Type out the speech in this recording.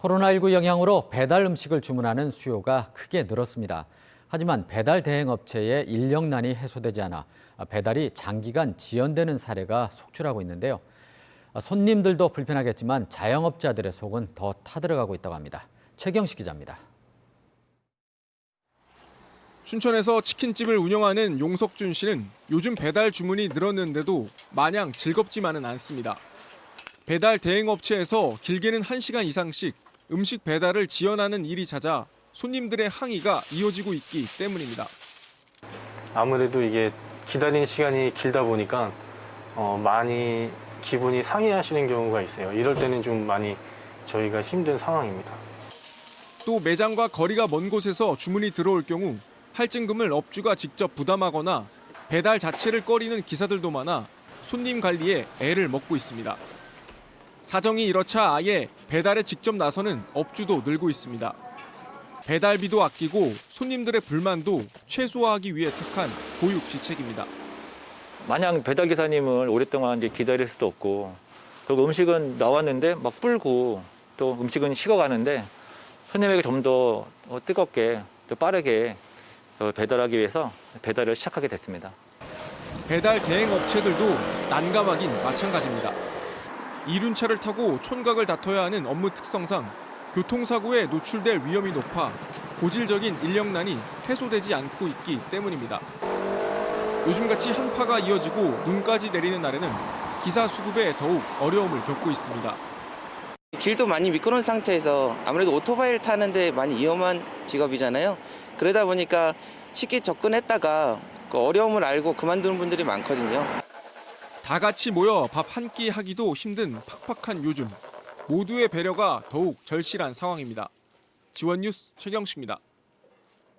코로나19 영향으로 배달 음식을 주문하는 수요가 크게 늘었습니다. 하지만 배달 대행 업체의 인력난이 해소되지 않아 배달이 장기간 지연되는 사례가 속출하고 있는데요. 손님들도 불편하겠지만 자영업자들의 속은 더 타들어가고 있다고 합니다. 최경식 기자입니다. 춘천에서 치킨집을 운영하는 용석준 씨는 요즘 배달 주문이 늘었는데도 마냥 즐겁지만은 않습니다. 배달 대행업체에서 길게는 1시간 이상씩 음식 배달을 지연하는 일이 잦아 손님들의 항의가 이어지고 있기 때문입니다. 아무래도 이게 기다리는 시간이 길다 보니까 어, 많이 기분이 상해하시는 경우가 있어요. 이럴 때는 좀 많이 저희가 힘든 상황입니다. 또 매장과 거리가 먼 곳에서 주문이 들어올 경우 할증금을 업주가 직접 부담하거나 배달 자체를 꺼리는 기사들도 많아 손님 관리에 애를 먹고 있습니다. 사정이 이렇자 아예 배달에 직접 나서는 업주도 늘고 있습니다. 배달비도 아끼고 손님들의 불만도 최소화하기 위해 택한 고육지책입니다. 마냥 배달 기사님을 오랫동안 이제 기다릴 수도 없고 그리고 음식은 나왔는데 막 불고 또 음식은 식어가는데 손님에게 좀 더 뜨겁게 또 빠르게 어, 배달하기 위해서 배달을 시작하게 됐습니다. 배달 대행 업체들도 난감하긴 마찬가지입니다. 이륜차를 타고 촌각을 다퉈야 하는 업무 특성상 교통사고에 노출될 위험이 높아 고질적인 인력난이 해소되지 않고 있기 때문입니다. 요즘같이 한파가 이어지고 눈까지 내리는 날에는 기사 수급에 더욱 어려움을 겪고 있습니다. 길도 많이 미끄러운 상태에서 아무래도 오토바이를 타는데 많이 위험한 직업이잖아요. 그러다 보니까 쉽게 접근했다가 그 어려움을 알고 그만두는 분들이 많거든요. 다 같이 모여 밥 한 끼 하기도 힘든 팍팍한 요즘 모두의 배려가 더욱 절실한 상황입니다. 지원 뉴스 최경식입니다.